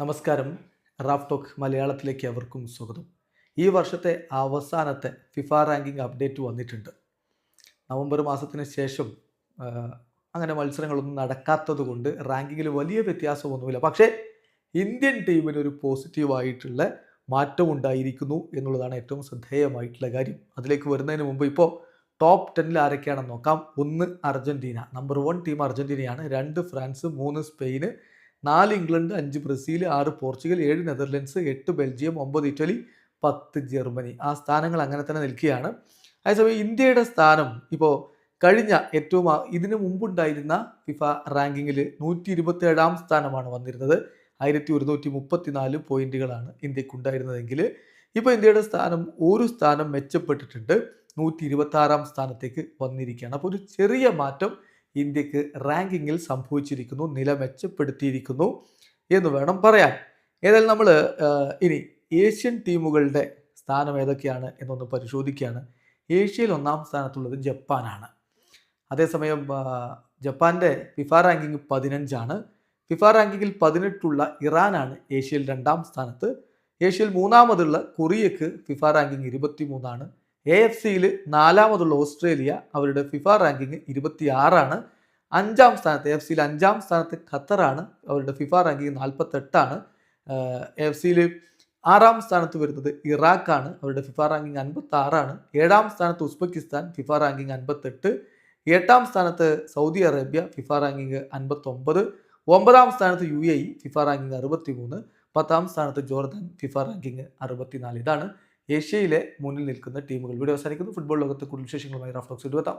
നമസ്കാരം. Raf talk മലയാളത്തിലേക്ക് അവർക്കും സ്വാഗതം. ഈ വർഷത്തെ അവസാനത്തെ ഫിഫ റാങ്കിങ് അപ്ഡേറ്റ് വന്നിട്ടുണ്ട്. നവംബർ മാസത്തിന് ശേഷം അങ്ങനെ മത്സരങ്ങളൊന്നും നടക്കാത്തത് കൊണ്ട് റാങ്കിങ്ങിൽ വലിയ വ്യത്യാസമൊന്നുമില്ല. പക്ഷേ ഇന്ത്യൻ ടീമിന് ഒരു പോസിറ്റീവായിട്ടുള്ള മാറ്റം ഉണ്ടായിരിക്കുന്നു എന്നുള്ളതാണ് ഏറ്റവും ശ്രദ്ധേയമായിട്ടുള്ള കാര്യം. അതിലേക്ക് വരുന്നതിന് മുമ്പ് ഇപ്പോൾ ടോപ്പ് ടെന്നിൽ ആരൊക്കെയാണെന്ന് നോക്കാം. ഒന്ന് അർജന്റീന നമ്പർ വൺ ടീം അർജന്റീനയാണ് രണ്ട് ഫ്രാൻസ് മൂന്ന് സ്പെയിന്. നാല് ഇംഗ്ലണ്ട് അഞ്ച് ബ്രസീൽ ആറ് പോർച്ചുഗൽ ഏഴ് നെതർലൻഡ്സ് എട്ട് ബെൽജിയം ഒമ്പത് ഇറ്റലി പത്ത് ജർമ്മനി. ആ സ്ഥാനങ്ങൾ അങ്ങനെ തന്നെ നിൽക്കുകയാണ്. അതേസമയം ഇന്ത്യയുടെ സ്ഥാനം ഇപ്പോൾ കഴിഞ്ഞ ഏറ്റവും ഇതിനു മുമ്പുണ്ടായിരുന്ന ഫിഫ റാങ്കിങ്ങിൽ നൂറ്റി ഇരുപത്തി ഏഴാം സ്ഥാനമാണ് വന്നിരുന്നത്. ആയിരത്തി ഒരുന്നൂറ്റി മുപ്പത്തിനാല് പോയിന്റുകളാണ് ഇന്ത്യക്കുണ്ടായിരുന്നതെങ്കിൽ ഇപ്പോൾ ഇന്ത്യയുടെ സ്ഥാനം ഒരു സ്ഥാനം മെച്ചപ്പെട്ടിട്ടുണ്ട്. നൂറ്റി ഇരുപത്തി ആറാം സ്ഥാനത്തേക്ക് വന്നിരിക്കുകയാണ്. അപ്പോൾ ഒരു ചെറിയ മാറ്റം ഇന്ത്യയ്ക്ക് റാങ്കിങ്ങിൽ സംഭവിച്ചിരിക്കുന്നു നില മെച്ചപ്പെടുത്തിയിരിക്കുന്നു എന്ന് വേണം പറയാൻ. ഏതായാലും നമ്മൾ ഇനി ഏഷ്യൻ ടീമുകളുടെ സ്ഥാനം ഏതൊക്കെയാണ് എന്നൊന്ന് പരിശോധിക്കുകയാണ്. ഏഷ്യയിൽ ഒന്നാം സ്ഥാനത്തുള്ളത് ജപ്പാനാണ്. അതേസമയം ജപ്പാന്റെ ഫിഫ റാങ്കിങ് പതിനഞ്ചാണ്. ഫിഫ റാങ്കിങ്ങിൽ പതിനെട്ടുള്ള ഇറാനാണ് ഏഷ്യയിൽ രണ്ടാം സ്ഥാനത്ത്. ഏഷ്യയിൽ മൂന്നാമതുള്ള കൊറിയക്ക് ഫിഫ റാങ്കിങ് ഇരുപത്തി മൂന്നാണ് എ എഫ് സിയിൽ നാലാമതുള്ള ഓസ്ട്രേലിയ അവരുടെ ഫിഫ റാങ്കിങ് ഇരുപത്തി ആറാണ് അഞ്ചാം സ്ഥാനത്ത് എഫ് സിയിൽ അഞ്ചാം സ്ഥാനത്ത് ഖത്തറാണ്. അവരുടെ ഫിഫ റാങ്കിങ് നാൽപ്പത്തെട്ടാണ് എഫ് സിയിൽ ആറാം സ്ഥാനത്ത് വരുന്നത് ഇറാഖാണ്. അവരുടെ ഫിഫ റാങ്കിങ് അൻപത്തി ആറാണ് ഏഴാം സ്ഥാനത്ത് ഉസ്ബെക്കിസ്ഥാൻ ഫിഫ റാങ്കിങ് അൻപത്തെട്ട്. എട്ടാം സ്ഥാനത്ത് സൗദി അറേബ്യ ഫിഫ റാങ്കിങ് അൻപത്തൊമ്പത്. ഒമ്പതാം സ്ഥാനത്ത് U A E FIFA ranking അറുപത്തി മൂന്ന് പത്താം സ്ഥാനത്ത് ജോർദാൻ ഫിഫ റാങ്കിങ് അറുപത്തിനാല്. ഇതാണ് ഏഷ്യയിലെ മുന്നിൽ നിൽക്കുന്ന ടീമുകൾ. വീഡിയോ അവസാനിക്കുന്നു. ഫുട്ബോൾ ലോകത്തെ കൂടുതൽ വിശേഷങ്ങളുമായി റഫ്ലോക്സ് എടുത്താം